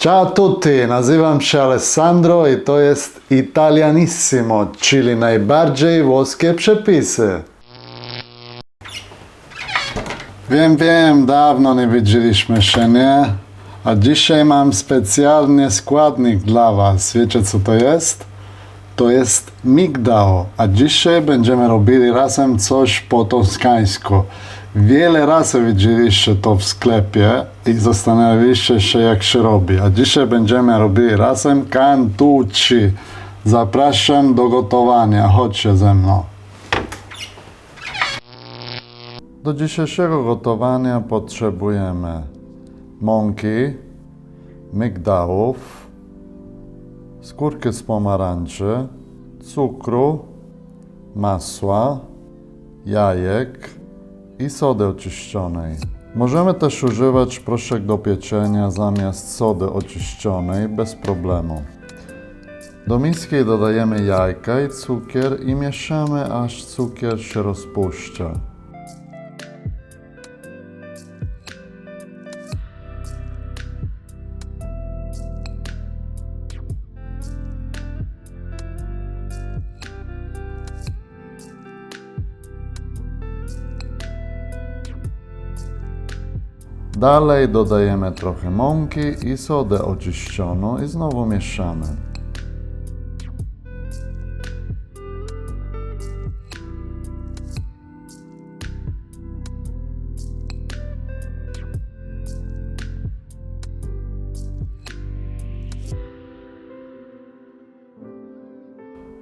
Ciao a tutti, nazywam się Alessandro i to jest Italianissimo, czyli najbardziej włoskie przepisy. Wiem, wiem, dawno nie widzieliśmy się, nie? A dzisiaj mam specjalny składnik dla Was. Wiecie co to jest? To jest migdał, a dzisiaj będziemy robili razem coś po toskańsku. Wiele razy widzieliście to w sklepie i zastanawialiście się jak się robi, a dzisiaj będziemy robili razem cantucci. Zapraszam do gotowania, chodźcie ze mną. Do dzisiejszego gotowania potrzebujemy mąki, migdałów, skórkę z pomarańczy, cukru, masła, jajek i sody oczyszczonej. Możemy też używać proszek do pieczenia zamiast sody oczyszczonej bez problemu. Do miski dodajemy jajka i cukier i mieszamy aż cukier się rozpuszcza. Dalej dodajemy trochę mąki i sodę oczyszczoną i znowu mieszamy.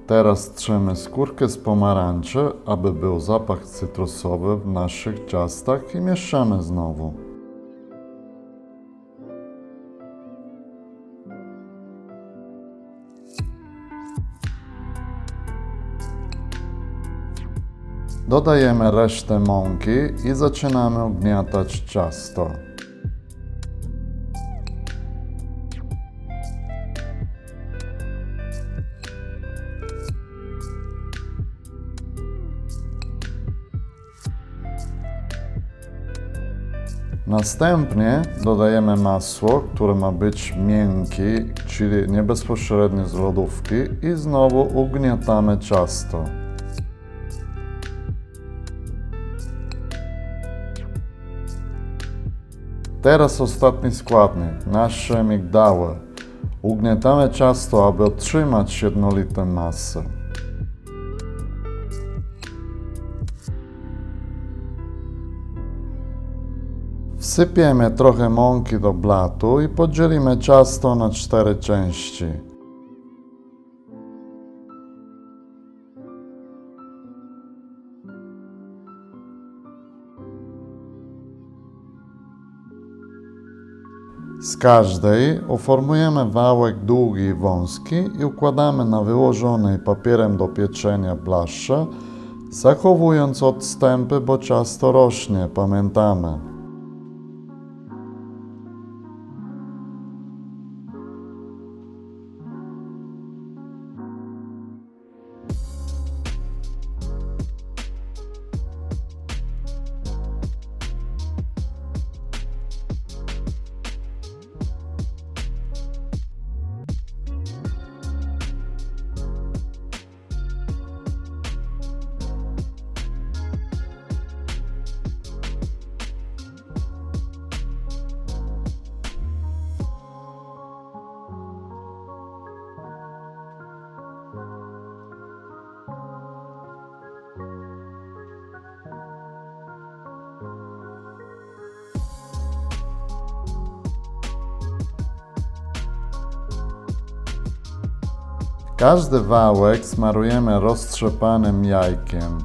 Teraz trzemy skórkę z pomarańczy, aby był zapach cytrusowy w naszych ciastach i mieszamy znowu. Dodajemy resztę mąki i zaczynamy ugniatać ciasto. Następnie dodajemy masło, które ma być miękkie, czyli nie bezpośrednio z lodówki i znowu ugniatamy ciasto. Teraz ostatni składnik, nasze migdały. Ugniatamy ciasto, aby otrzymać jednolitą masę. Wsypiemy trochę mąki do blatu i podzielimy ciasto na cztery części. Z każdej uformujemy wałek długi i wąski i układamy na wyłożonej papierem do pieczenia blaszcze, zachowując odstępy, bo ciasto rośnie, pamiętamy. Każdy wałek smarujemy roztrzepanym jajkiem.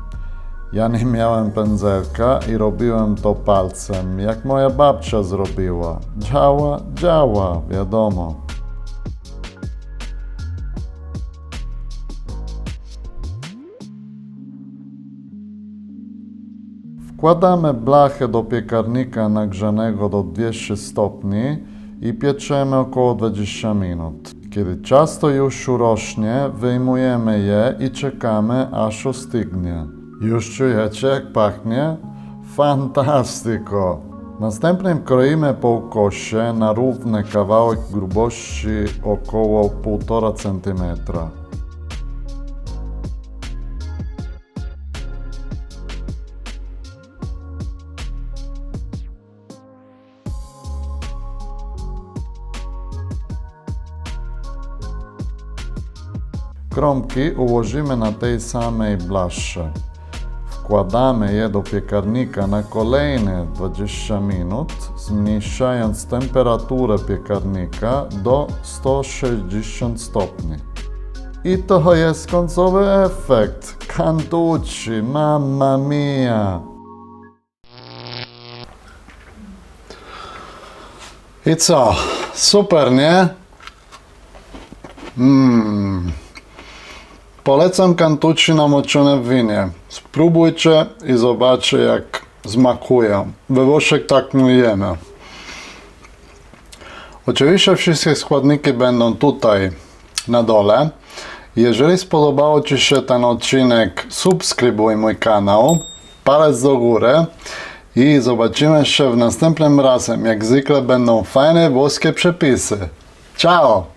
Ja nie miałem pędzelka i robiłem to palcem, jak moja babcia zrobiła. Działa, działa, wiadomo. Wkładamy blachę do piekarnika nagrzanego do 200 stopni i pieczemy około 20 minut. Kiedy ciasto już urośnie, wyjmujemy je i czekamy aż ostygnie. Już czujecie jak pachnie? Fantastyko! Następnie kroimy po ukosie na równy kawałek grubości około 1,5 cm. Kromki ułożymy na tej samej blasze. Wkładamy je do piekarnika na kolejne 20 minut, zmniejszając temperaturę piekarnika do 160 stopni. I to jest końcowy efekt. Cantucci, mamma mia! I co? Super, nie? Polecam kantuci namoczone w winie. Spróbujcie i zobaczcie jak smakują. We Włoszech tak mówimy. Oczywiście wszystkie składniki będą tutaj na dole. Jeżeli spodobało Ci się ten odcinek, subskrybuj mój kanał, palec do góry i zobaczymy się w następnym razem. Jak zwykle będą fajne włoskie przepisy. Ciao!